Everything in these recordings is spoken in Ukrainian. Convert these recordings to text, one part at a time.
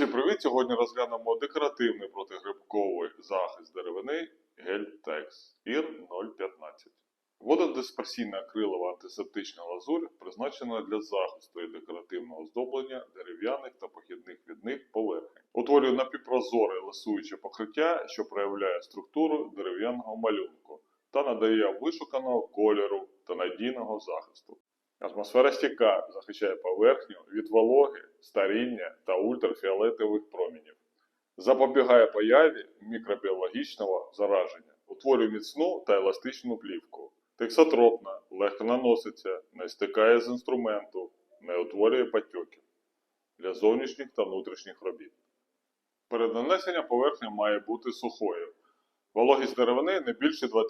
Друзі, привіт! Сьогодні розглянемо декоративний протигрибковий захист деревини Гельтекс ІР 015. Вододисперсійна акрилова антисептична лазурь призначена для захисту і декоративного оздоблення дерев'яних та похідних від них поверхень. Утворює напівпрозоре лисуюче покриття, що проявляє структуру дерев'яного малюнку та надає вишуканого кольору та надійного захисту. Атмосфера стійка захищає поверхню від вологи, старіння та ультрафіолетових промінів. Запобігає появі мікробіологічного зараження, утворює міцну та еластичну плівку. Тексотропна, легко наноситься, не стикає з інструменту, не утворює патьоків для зовнішніх та внутрішніх робіт. Перед нанесенням поверхня має бути сухою. Вологість деревини не більше 20%.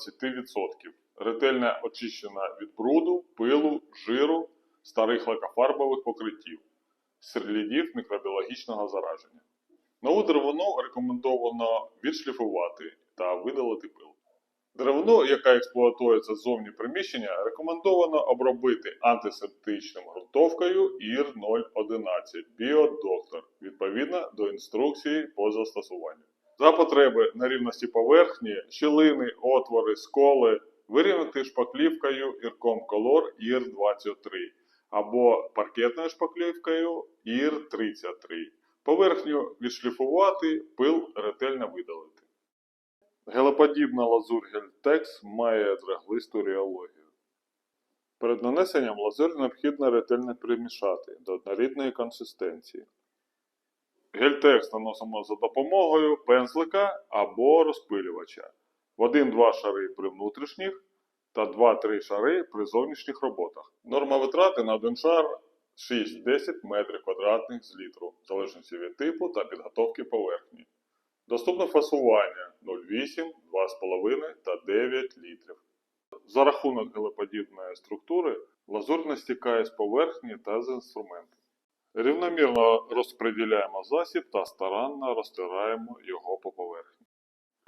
Ретельно очищена від бруду, пилу, жиру, старих лакофарбових покриттів, слідів мікробіологічного зараження. Нову деревину рекомендовано відшліфувати та видалити пил. Деревину, яка експлуатується ззовні приміщення, рекомендовано обробити антисептичним ґрунтовкою ІР 011 Біодоктор відповідно до інструкції по застосуванню. За потреби на рівності поверхні, щілини, отвори, сколи вирівняти шпаклівкою Ірком Color ір 23 або паркетною шпаклівкою ір 33 Поверхню відшліфувати, пил ретельно видалити. Гелеподібна лазурь Гельтекс має драглисту ріологію. Перед нанесенням лазурь необхідно ретельно примішати до однорідної консистенції. Гельтекс наносимо за допомогою пензлика або розпилювача. В 1-2 шари при внутрішніх та 2-3 шари при зовнішніх роботах. Норма витрати на один шар 6-10 метрів квадратних з літру, в залежності від типу та підготовки поверхні. Доступне фасування 0,8, 2,5 та 9 літрів. За рахунок гелеподібної структури лазур не стікає з поверхні та з інструменту. Рівномірно розподіляємо засіб та старанно розтираємо його по поверхні.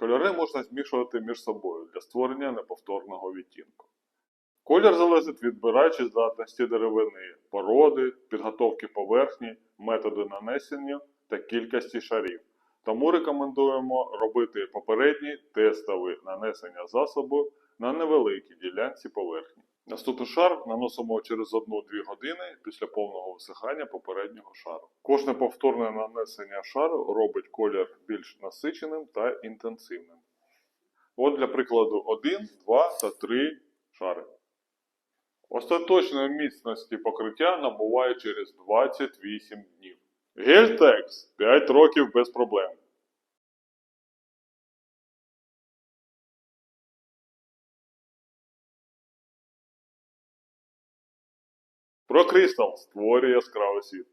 Кольори можна змішувати між собою для створення неповторного відтінку. Колір залежить від збираючої здатності деревини, породи, підготовки поверхні, методу нанесення та кількості шарів. Тому рекомендуємо робити попередні тестові нанесення засобу на невеликій ділянці поверхні. Наступний шар наносимо через 1-2 години після повного висихання попереднього шару. Кожне повторне нанесення шару робить колір більш насиченим та інтенсивним. От для прикладу 1, 2 та 3 шари. Остаточної міцності покриття набуває через 28 днів. Гельтекс 5 років без проблем. Прокристал створює яскравий світ.